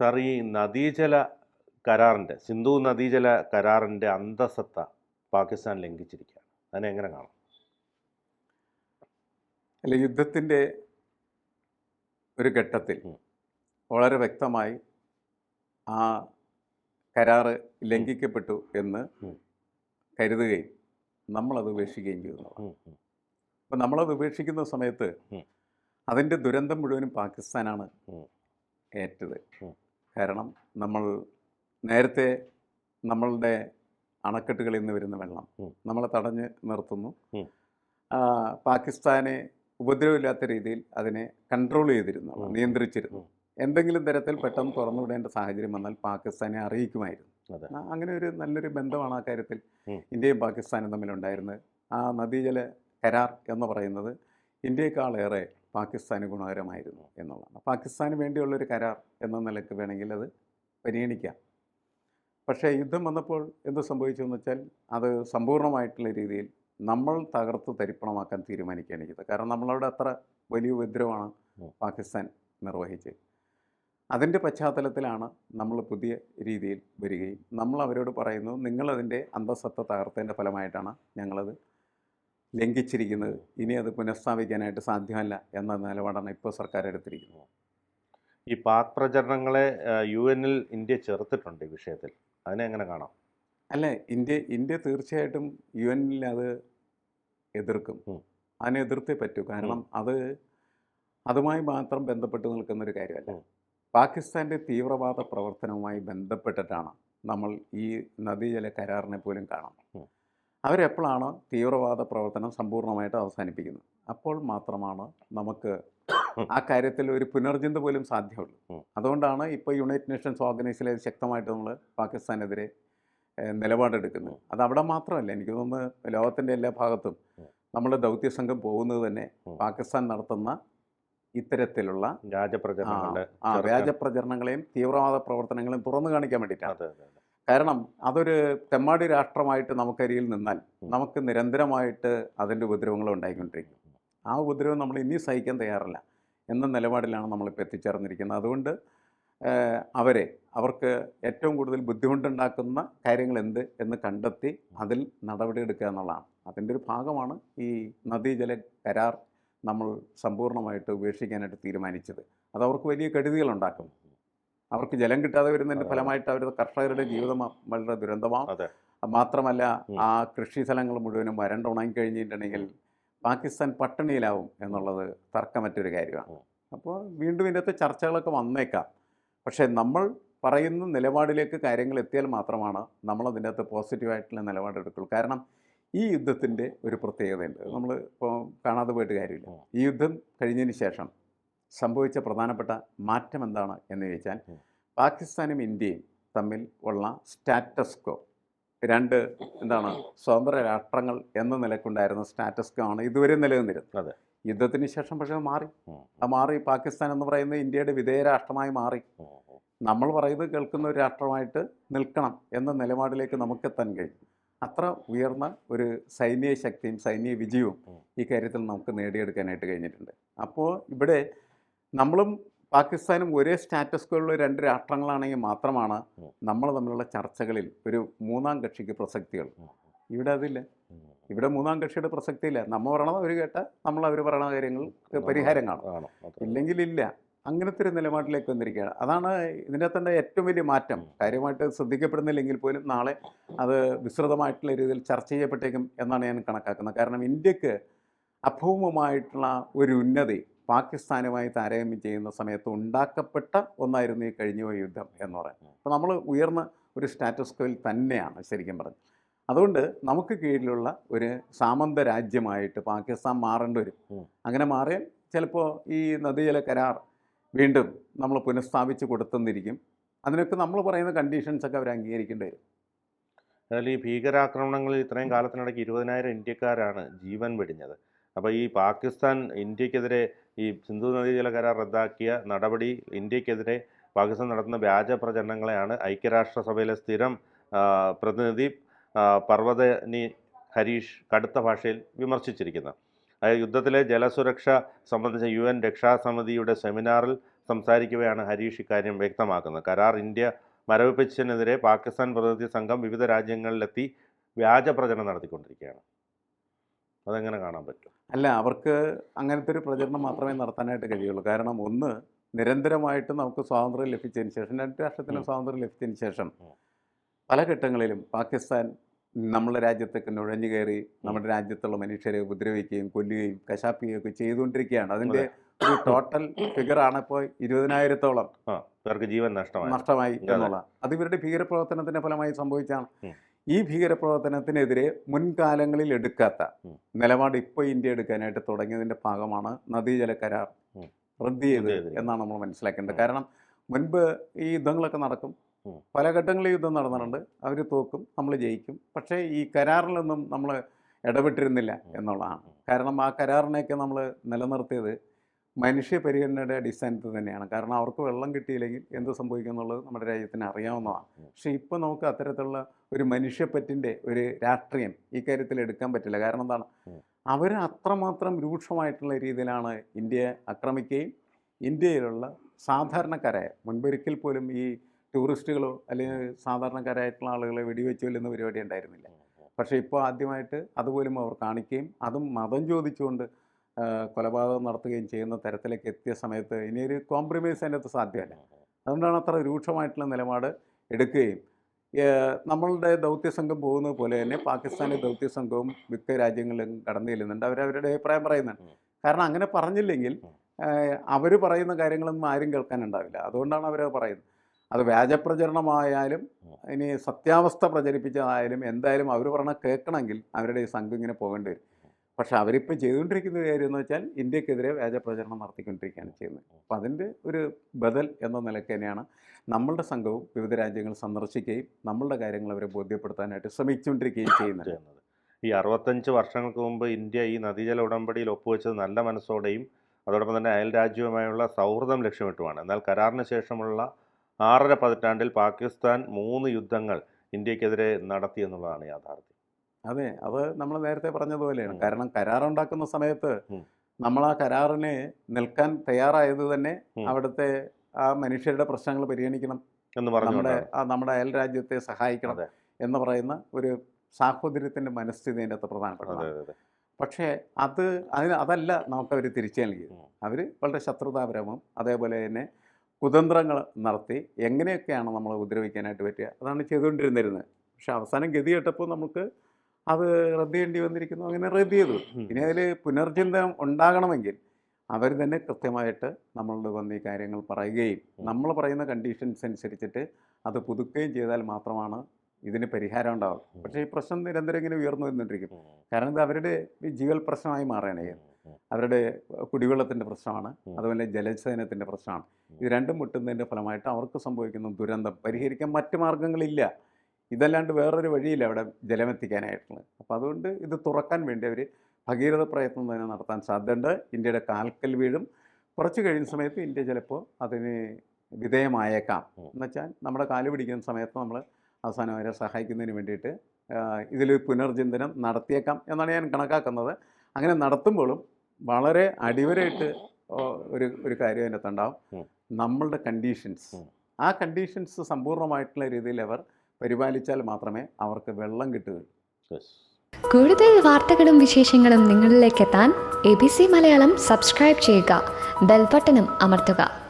Sir ഈ നദീജല കരാറിന്റെ സിന്ധു നദീജല കരാറിന്റെ അന്തസത്ത പാകിസ്ഥാൻ ലംഘിച്ചിരിക്കുകയാണ് അതിനെ എങ്ങനെ കാണാം അല്ല യുദ്ധത്തിന്റെ ഒരു ഘട്ടത്തിൽ വളരെ വ്യക്തമായി ആ കരാറ് ലംഘിക്കപ്പെട്ടു എന്ന്. കരുതുകയും നമ്മളത് ഉപേക്ഷിക്കുകയും ചെയ്യുന്നു അപ്പം നമ്മളത് ഉപേക്ഷിക്കുന്ന സമയത്ത്. അതിന്റെ ദുരന്തം മുഴുവനും പാകിസ്ഥാനാണ്. ഏറ്റത്. കാരണം നമ്മൾ നേരത്തെ നമ്മളുടെ അണക്കെട്ടുകളിൽ നിന്ന് വരുന്ന വെള്ളം നമ്മളെ തടഞ്ഞ് നിർത്തുന്നു. പാകിസ്ഥാനെ ഉപദ്രവമില്ലാത്ത രീതിയിൽ അതിനെ കൺട്രോൾ ചെയ്തിരുന്നു. നിയന്ത്രിച്ചിരുന്നു. എന്തെങ്കിലും തരത്തിൽ പെട്ടെന്ന് തുറന്നുവിടേണ്ട സാഹചര്യം വന്നാൽ പാകിസ്ഥാനെ അറിയിക്കുമായിരുന്നു. അങ്ങനെ ഒരു നല്ലൊരു ബന്ധമാണ് ആ കാര്യത്തിൽ ഇന്ത്യയും പാകിസ്ഥാനും തമ്മിലുണ്ടായിരുന്നത്. ആ നദീജല കരാർ എന്ന് പറയുന്നത് ഇന്ത്യയെക്കാളേറെ പാകിസ്ഥാന് ഗുണകരമായിരുന്നു എന്നുള്ളതാണ്. പാകിസ്ഥാന് വേണ്ടിയുള്ളൊരു കരാർ എന്ന നിലയ്ക്ക് വേണമെങ്കിൽ അത് പരിഗണിക്കാം. പക്ഷേ യുദ്ധം വന്നപ്പോൾ എന്ത് സംഭവിച്ചു എന്ന് വെച്ചാൽ അത് സമ്പൂർണമായിട്ടുള്ള രീതിയിൽ നമ്മൾ തകർത്ത് തരിപ്പണമാക്കാൻ തീരുമാനിക്കുകയാണ് ചെയ്തത്. കാരണം നമ്മളവിടെ അത്ര വലിയ ഉപദ്രവമാണ് പാകിസ്ഥാൻ നിർവഹിച്ചത്. അതിന്റെ പശ്ചാത്തലത്തിലാണ് നമ്മൾ പുതിയ രീതിയിൽ വരികയും നമ്മൾ അവരോട് പറയുന്നു നിങ്ങളതിന്റെ അന്തസത്ത തകർത്തതിന്റെ ഫലമായിട്ടാണ് ഞങ്ങളത് ലംഘിച്ചിരിക്കുന്നത് ഇനി അത് പുനഃസ്ഥാപിക്കാനായിട്ട് സാധ്യമല്ല എന്ന നിലപാടാണ് ഇപ്പോൾ സർക്കാർ എടുത്തിരിക്കുന്നത്. ഈ പാക് പ്രചരണങ്ങളെ യു എന്നിൽ ഇന്ത്യ ചേർത്തിട്ടുണ്ട് ഈ വിഷയത്തിൽ. അതിനെ എങ്ങനെ കാണാം? അല്ല ഇന്ത്യ ഇന്ത്യ തീർച്ചയായിട്ടും യു എനിൽ അത് എതിർക്കും. അതിനെ എതിർത്തേ പറ്റൂ. കാരണം അത് അതുമായി മാത്രം ബന്ധപ്പെട്ട് നിൽക്കുന്ന ഒരു കാര്യമല്ല. പാകിസ്ഥാന്റെ തീവ്രവാദ പ്രവർത്തനവുമായി ബന്ധപ്പെട്ടിട്ടാണ് നമ്മൾ ഈ നദീജല കരാറിനെ പോലും കാണുന്നത്. അവരെപ്പോഴാണ് തീവ്രവാദ പ്രവർത്തനം സമ്പൂർണമായിട്ട് അവസാനിപ്പിക്കുന്നത്? അപ്പോൾ മാത്രമാണ് നമുക്ക് ആ കാര്യത്തിൽ ഒരു പുനർചിന്ത പോലും സാധ്യമുള്ളൂ. അതുകൊണ്ടാണ് ഇപ്പോൾ യുണൈറ്റഡ് നേഷൻസ് ഓർഗനൈസിലെ ശക്തമായിട്ട് നമ്മൾ പാകിസ്ഥാനെതിരെ നിലപാടെടുക്കുന്നത്. അത് അവിടെ മാത്രമല്ല എനിക്ക് തോന്നുന്നു ലോകത്തിന്റെ എല്ലാ ഭാഗത്തും നമ്മുടെ ദൗത്യ ദൗത്യസംഘം പോകുന്നത് തന്നെ പാകിസ്ഥാൻ നടത്തുന്ന ഇത്തരത്തിലുള്ള രാജപ്രചരണങ്ങളുടെ ആ രാജപ്രചരണങ്ങളെയും തീവ്രവാദ പ്രവർത്തനങ്ങളെയും തുറന്നു കാണിക്കാൻ വേണ്ടിയിട്ടാണ്. കാരണം അതൊരു തെമ്മാടി രാഷ്ട്രമായിട്ട് നമുക്കരിയിൽ നിന്നാൽ. നമുക്ക് നിരന്തരമായിട്ട് അതിന്റെ ഉപദ്രവങ്ങൾ ഉണ്ടായിക്കൊണ്ടിരിക്കും. ആ ഉപദ്രവം നമ്മൾ ഇനി സഹിക്കാൻ തയ്യാറല്ല എന്ന നിലപാടിലാണ് നമ്മളിപ്പോൾ എത്തിച്ചേർന്നിരിക്കുന്നത്. അതുകൊണ്ട് അവരെ അവർക്ക് ഏറ്റവും കൂടുതൽ ബുദ്ധിമുട്ടുണ്ടാക്കുന്ന കാര്യങ്ങൾ എന്ത് എന്ന് കണ്ടെത്തി അതിൽ നടപടിയെടുക്കുക എന്നുള്ളതാണ്. അതിന്റെ ഒരു ഭാഗമാണ് ഈ നദീജല കരാർ നമ്മൾ സമ്പൂർണമായിട്ട് ഉപേക്ഷിക്കാനായിട്ട് തീരുമാനിച്ചത്. അത് അവർക്ക് വലിയ കെടുതികളുണ്ടാക്കും അവർക്ക് ജലം കിട്ടാതെ വരുന്നതിന്റെ ഫലമായിട്ട് അവരുടെ കർഷകരുടെ ജീവിതം വളരെ ദുരന്തമാണ് മാത്രമല്ല ആ കൃഷി സ്ഥലങ്ങൾ മുഴുവനും വരണ്ട ഉണങ്ങി കഴിഞ്ഞിട്ടുണ്ടെങ്കിൽ പാകിസ്ഥാൻ പട്ടിണിയിലാവും എന്നുള്ളത് തർക്കമറ്റൊരു കാര്യമാണ്. അപ്പോൾ വീണ്ടും ഇതിനകത്ത് ചർച്ചകളൊക്കെ വന്നേക്കാം. പക്ഷേ നമ്മൾ പറയുന്ന നിലപാടിലേക്ക് കാര്യങ്ങൾ എത്തിയാൽ മാത്രമാണ് നമ്മൾ അതിന്റെ അകത്ത് പോസിറ്റീവായിട്ടുള്ള നിലപാടെടുക്കുള്ളൂ കാരണം ഈ യുദ്ധത്തിന്റെ ഒരു പ്രത്യേകതയുണ്ട്. നമ്മൾ ഇപ്പോൾ കാണാതെ പോയിട്ട് കാര്യമില്ല. ഈ യുദ്ധം കഴിഞ്ഞതിന് ശേഷം സംഭവിച്ച പ്രധാനപ്പെട്ട മാറ്റം എന്താണ് എന്ന് ചോദിച്ചാൽ പാകിസ്ഥാനും ഇന്ത്യയും തമ്മിൽ ഉള്ള സ്റ്റാറ്റസ്കോ രണ്ട് എന്താണ് സ്വതന്ത്ര രാഷ്ട്രങ്ങൾ എന്ന നിലക്കുണ്ടായിരുന്ന സ്റ്റാറ്റസ്കോ ആണ് ഇതുവരെ നിലനിന്നിരുന്നത്. അതെ. യുദ്ധത്തിന് ശേഷം പക്ഷേ മാറി. ആ അത് മാറി പാകിസ്ഥാൻ എന്ന് പറയുന്നത് ഇന്ത്യയുടെ വിധേയ രാഷ്ട്രമായി മാറി. നമ്മൾ പറയുന്നത് കേൾക്കുന്ന ഒരു രാഷ്ട്രമായിട്ട് നിൽക്കണം എന്ന നിലപാടിലേക്ക് നമുക്കെത്താൻ കഴിയും. അത്ര ഉയർന്ന ഒരു സൈനിക ശക്തിയും സൈനിക വിജയവും ഈ കാര്യത്തിൽ നമുക്ക് നേടിയെടുക്കാനായിട്ട് കഴിഞ്ഞിട്ടുണ്ട്. അപ്പോൾ ഇവിടെ നമ്മളും പാകിസ്ഥാനും ഒരേ സ്റ്റാറ്റസ്കോയുള്ള രണ്ട് രാഷ്ട്രങ്ങളാണെങ്കിൽ മാത്രമാണ്. നമ്മൾ തമ്മിലുള്ള ചർച്ചകളിൽ ഒരു മൂന്നാം കക്ഷിക്ക് പ്രസക്തികൾ. ഇവിടെ അതില്ല. ഇവിടെ മൂന്നാം കക്ഷിയുടെ പ്രസക്തിയില്ല. നമ്മൾ പറയണത് അവർ കേട്ട നമ്മൾ അവർ പറയണ കാര്യങ്ങൾ പരിഹാരം കാണും ഇല്ലെങ്കിൽ ഇല്ല അങ്ങനത്തെ ഒരു നിലപാടിലേക്ക് വന്നിരിക്കുകയാണ്. അതാണ് ഇതിന്റെ തന്നെ ഏറ്റവും വലിയ മാറ്റം. കാര്യമായിട്ട് ശ്രദ്ധിക്കപ്പെടുന്നില്ലെങ്കിൽ പോലും നാളെ അത് വിസ്തൃതമായിട്ടുള്ള രീതിയിൽ ചർച്ച ചെയ്യപ്പെട്ടേക്കും എന്നാണ് ഞാൻ കണക്കാക്കുന്നത്. കാരണം ഇന്ത്യയ്ക്ക് അഭൗമമായിട്ടുള്ള ഒരു ഉന്നതി പാകിസ്ഥാനുമായി താരതമ്യം ചെയ്യുന്ന സമയത്ത് ഉണ്ടാക്കപ്പെട്ട ഒന്നായിരുന്നു ഈ കഴിഞ്ഞുപോയ യുദ്ധം എന്ന് പറയുന്നത്. അപ്പോൾ നമ്മൾ ഉയർന്ന ഒരു സ്റ്റാറ്റസ് കോയിൽ തന്നെയാണ് ശരിക്കും പറഞ്ഞു അതുകൊണ്ട് നമുക്ക് കീഴിലുള്ള ഒരു സാമന്ത രാജ്യമായിട്ട് പാകിസ്ഥാൻ മാറേണ്ടി വരും. അങ്ങനെ മാറിയാൽ ചിലപ്പോൾ ഈ നദീജല കരാർ വീണ്ടും നമ്മൾ പുനഃസ്ഥാപിച്ച് കൊടുത്തെന്നിരിക്കും. അതിനൊക്കെ നമ്മൾ പറയുന്ന കണ്ടീഷൻസൊക്കെ അവർ അംഗീകരിക്കേണ്ടി വരും. അതിൽ ഈ ഭീകരാക്രമണങ്ങളിൽ ഇത്രയും കാലത്തിനിടയ്ക്ക് ഇരുപതിനായിരം ഇന്ത്യക്കാരാണ് ജീവൻ വെടിഞ്ഞത്. അപ്പോൾ ഈ പാകിസ്ഥാൻ ഇന്ത്യക്കെതിരെ ഈ സിന്ധു നദീജല കരാർ റദ്ദാക്കിയ നടപടി ഇന്ത്യക്കെതിരെ പാകിസ്ഥാൻ നടത്തുന്ന വ്യാജ പ്രചരണങ്ങളെയാണ് ഐക്യരാഷ്ട്രസഭയിലെ സ്ഥിരം പ്രതിനിധി പർവതനി ഹരീഷ് കടുത്ത ഭാഷയിൽ വിമർശിച്ചിരിക്കുന്നത് അതായത് യുദ്ധത്തിലെ ജലസുരക്ഷ സംബന്ധിച്ച യു എൻ രക്ഷാസമിതിയുടെ സെമിനാറിൽ സംസാരിക്കവെയാണ് ഹരീഷ് ഇക്കാര്യം വ്യക്തമാക്കുന്നത്. കരാർ ഇന്ത്യ മരവിപ്പിച്ചതിനെതിരെ പാകിസ്ഥാൻ പ്രതിനിധി സംഘം വിവിധ രാജ്യങ്ങളിലെത്തി വ്യാജ പ്രചരണം നടത്തിക്കൊണ്ടിരിക്കുകയാണ്. അതെങ്ങനെ കാണാൻ പറ്റും. അല്ല അവർക്ക് അങ്ങനത്തെ ഒരു പ്രചരണം മാത്രമേ നടത്താനായിട്ട് കഴിയുള്ളൂ. കാരണം ഒന്ന് നിരന്തരമായിട്ട് നമുക്ക് സ്വാതന്ത്ര്യം ലഭിച്ചതിന് ശേഷം രണ്ട് രാഷ്ട്രത്തിനും. സ്വാതന്ത്ര്യം ലഭിച്ചതിന് ശേഷം പല ഘട്ടങ്ങളിലും പാകിസ്ഥാൻ നമ്മുടെ രാജ്യത്തേക്ക് നുഴഞ്ഞു കയറി നമ്മുടെ രാജ്യത്തുള്ള മനുഷ്യരെ ഉപദ്രവിക്കുകയും കൊല്ലുകയും കശാപ്പിക്കുകയും ഒക്കെ ചെയ്തുകൊണ്ടിരിക്കുകയാണ്. അതിന്റെ ഒരു ടോട്ടൽ ഫിഗറാണ് ഇപ്പോൾ ഇരുപതിനായിരത്തോളം പേർക്ക് ജീവൻ നഷ്ടമായി. നഷ്ടമായി. എന്നുള്ള. അത് ഇവരുടെ ഭീകരപ്രവർത്തനത്തിന്റെ ഫലമായി സംഭവിച്ചാണ്. ഈ ഭീകരപ്രവർത്തനത്തിനെതിരെ മുൻകാലങ്ങളിൽ എടുക്കാത്ത. നിലപാട് ഇപ്പോൾ ഇന്ത്യ എടുക്കാനായിട്ട് തുടങ്ങിയതിന്റെ ഭാഗമാണ് നദീജല കരാർ. റദ്ദ് ചെയ്തത് എന്നാണ് നമ്മൾ മനസ്സിലാക്കേണ്ടത്. കാരണം മുൻപ് ഈ യുദ്ധങ്ങളൊക്കെ നടക്കും. പല ഘട്ടങ്ങളിൽ യുദ്ധം നടന്നിട്ടുണ്ട്. അവർ തോക്കും നമ്മൾ ജയിക്കും. പക്ഷേ ഈ കരാറിലൊന്നും നമ്മൾ ഇടപെട്ടിരുന്നില്ല എന്നുള്ളതാണ്. കാരണം ആ കരാറിനെയൊക്കെ നമ്മൾ നിലനിർത്തിയത് മനുഷ്യ പരിഗണനയുടെ അടിസ്ഥാനത്തിൽ തന്നെയാണ്. കാരണം അവർക്ക് വെള്ളം കിട്ടിയില്ലെങ്കിൽ എന്ത് സംഭവിക്കും എന്നുള്ളത് നമ്മുടെ രാജ്യത്തിന് അറിയാവുന്നതാണ്. പക്ഷെ ഇപ്പോൾ നമുക്ക് അത്തരത്തിലുള്ള ഒരു മനുഷ്യപ്പറ്റിന്റെ ഒരു രാഷ്ട്രീയം ഈ കാര്യത്തിൽ എടുക്കാൻ പറ്റില്ല. കാരണം എന്താണ്? അവർ അത്രമാത്രം രൂക്ഷമായിട്ടുള്ള രീതിയിലാണ് ഇന്ത്യയെ ആക്രമിക്കുകയും ഇന്ത്യയിലുള്ള സാധാരണക്കാരായ മുൻപൊരിക്കൽ പോലും ഈ ടൂറിസ്റ്റുകളോ അല്ലെങ്കിൽ സാധാരണക്കാരായിട്ടുള്ള ആളുകളെ വെടിവെച്ചു കൊല്ലുന്ന പരിപാടി ഉണ്ടായിരുന്നില്ല. പക്ഷേ ഇപ്പോൾ ആദ്യമായിട്ട് അതുപോലും അവർ കാണിക്കുകയും അതും മതം ചോദിച്ചുകൊണ്ട് കൊലപാതകം നടത്തുകയും ചെയ്യുന്ന തരത്തിലേക്ക് എത്തിയ സമയത്ത് ഇനിയൊരു കോംപ്രമൈസ് അതിനകത്ത് സാധ്യമല്ല. അതുകൊണ്ടാണ് അത്ര രൂക്ഷമായിട്ടുള്ള നിലപാട് എടുക്കുകയും നമ്മളുടെ ദൗത്യസംഘം പോകുന്നത് പോലെ തന്നെ പാകിസ്ഥാനി ദൗത്യസംഘവും മിക്ക രാജ്യങ്ങളിലും കടന്നു ചെല്ലുന്നുണ്ട്. അവരവരുടെ അഭിപ്രായം പറയുന്നുണ്ട്. കാരണം അങ്ങനെ പറഞ്ഞില്ലെങ്കിൽ അവർ പറയുന്ന കാര്യങ്ങളൊന്നും ആരും കേൾക്കാനുണ്ടാവില്ല. അതുകൊണ്ടാണ് അവർ പറയുന്നത്. അത് വ്യാജപ്രചരണമായാലും ഇനി സത്യാവസ്ഥ പ്രചരിപ്പിച്ചതായാലും എന്തായാലും അവർ പറഞ്ഞാൽ കേൾക്കണമെങ്കിൽ അവരുടെ ഈ സംഘം ഇങ്ങനെ പോകേണ്ടി വരും. പക്ഷെ അവരിപ്പോൾ ചെയ്തുകൊണ്ടിരിക്കുന്ന കാര്യം എന്ന് വെച്ചാൽ ഇന്ത്യക്കെതിരെ വ്യാജപ്രചരണം നടത്തിക്കൊണ്ടിരിക്കുകയാണ് ചെയ്യുന്നത്. അപ്പം അതിന്റെ ഒരു ബദൽ എന്ന നിലയ്ക്ക് തന്നെയാണ് നമ്മളുടെ സംഘവും വിവിധ രാജ്യങ്ങൾ സന്ദർശിക്കുകയും നമ്മളുടെ കാര്യങ്ങൾ അവരെ ബോധ്യപ്പെടുത്താനായിട്ട് ശ്രമിച്ചുകൊണ്ടിരിക്കുകയും ചെയ്യുന്നത്. ഈ അറുപത്തഞ്ച് വർഷങ്ങൾക്ക് മുമ്പ് ഇന്ത്യ ഈ നദീജല ഉടമ്പടിയിൽ ഒപ്പുവെച്ചത് നല്ല മനസ്സോടെയും അതോടൊപ്പം തന്നെ അയൽ രാജ്യവുമായുള്ള സൗഹൃദം ലക്ഷ്യമിട്ടുമാണ്. എന്നാൽ കരാറിന് ശേഷമുള്ള ആറര പതിറ്റാണ്ടിൽ പാകിസ്ഥാൻ മൂന്ന് യുദ്ധങ്ങൾ ഇന്ത്യക്കെതിരെ നടത്തി എന്നുള്ളതാണ് യാഥാർത്ഥ്യം. അതെ അത് നമ്മൾ നേരത്തെ പറഞ്ഞതുപോലെയാണ്. കാരണം കരാറുണ്ടാക്കുന്ന സമയത്ത് നമ്മൾ ആ കരാറിനെ നിൽക്കാൻ തയ്യാറായത് തന്നെ. അവിടുത്തെ ആ മനുഷ്യരുടെ പ്രശ്നങ്ങൾ പരിഗണിക്കണം. എന്ന് നമ്മുടെ ആ നമ്മുടെ അയൽ രാജ്യത്തെ സഹായിക്കണം എന്ന് പറയുന്ന ഒരു സാഹോദര്യത്തിന്റെ മനസ്ഥിതി അതിന്റെ അത്ര പ്രധാനപ്പെട്ടത് പ്രധാനപ്പെട്ടതാണ് പക്ഷേ അത് അതിന് അതല്ല നമുക്ക് അവർ തിരിച്ചു നൽകിയത്. അവർ വളരെ ശത്രുതാപരവും അതേപോലെ തന്നെ കുതന്ത്രങ്ങൾ നടത്തി എങ്ങനെയൊക്കെയാണ് നമ്മളെ ഉപദ്രവിക്കാനായിട്ട് പറ്റുക? അതാണ് ചെയ്തുകൊണ്ടിരുന്നിരുന്നത്. പക്ഷെ അവസാനം ഗതി കേട്ടപ്പോൾ നമുക്ക് അത് റദ്ദ് ചെയ്യേണ്ടി വന്നിരിക്കുന്നു അങ്ങനെ റദ്ദ് ചെയ്തു. ഇനി അതിൽ പുനർചിന്തനം ഉണ്ടാകണമെങ്കിൽ അവർ തന്നെ കൃത്യമായിട്ട് നമ്മളോട് വന്ന് ഈ കാര്യങ്ങൾ പറയുകയും. നമ്മൾ പറയുന്ന കണ്ടീഷൻസ് അനുസരിച്ചിട്ട് അത് പുതുക്കുകയും ചെയ്താൽ മാത്രമാണ് ഇതിന് പരിഹാരം ഉണ്ടാവുക പക്ഷേ ഈ പ്രശ്നം നിരന്തരം ഇങ്ങനെ ഉയർന്നു വന്നുകൊണ്ടിരിക്കും കാരണം ഇത് അവരുടെ ജീവൽ പ്രശ്നമായി മാറുകയാണ് ചെയ്യുന്നത് ഉം. ഉം. അവരുടെ കുടിവെള്ളത്തിന്റെ പ്രശ്നമാണ്. അതുപോലെ ജലസേനത്തിന്റെ പ്രശ്നമാണ് ഇത് രണ്ടും മുട്ടുന്നതിന്റെ ഫലമായിട്ട് അവർക്ക് സംഭവിക്കുന്ന ദുരന്തം പരിഹരിക്കാൻ മറ്റു മാർഗങ്ങളില്ല ഇതല്ലാണ്ട് വേറൊരു വഴിയില്ല അവിടെ ജലമെത്തിക്കാനായിട്ടുള്ളത്. അപ്പോൾ അതുകൊണ്ട് ഇത് തുറക്കാൻ വേണ്ടി അവർ ഭഗീരഥ പ്രയത്നം തന്നെ നടത്താൻ സാധ്യതയുണ്ട്. ഇന്ത്യയുടെ കാൽക്കൽ വീഴും. കുറച്ച് കഴിയുന്ന സമയത്ത് ഇന്ത്യ ചിലപ്പോൾ അതിന് വിധേയമായേക്കാം. എന്ന് എന്നുവെച്ചാൽ നമ്മുടെ കാൽ പിടിക്കുന്ന സമയത്ത് നമ്മൾ അവസാനം അവരെ സഹായിക്കുന്നതിന് വേണ്ടിയിട്ട് ഇതിൽ പുനർചിന്തനം നടത്തിയേക്കാം എന്നാണ് ഞാൻ കണക്കാക്കുന്നത്. അങ്ങനെ നടത്തുമ്പോഴും വളരെ അടിവരായിട്ട് ഒരു ഒരു കാര്യം അതിനകത്തുണ്ടാവും നമ്മളുടെ കണ്ടീഷൻസ് ആ കണ്ടീഷൻസ് സമ്പൂർണമായിട്ടുള്ള രീതിയിൽ അവർ പരിപാലിച്ചാൽ മാത്രമേ അവർക്ക് വെള്ളം കിട്ടുകയുള്ളൂ. കൂടുതൽ വാർത്തകളും വിശേഷങ്ങളും നിങ്ങളിലേക്ക് എത്താൻ A B C Malayalam subscribe ചെയ്യുക ബെൽബട്ടനും അമർത്തുക.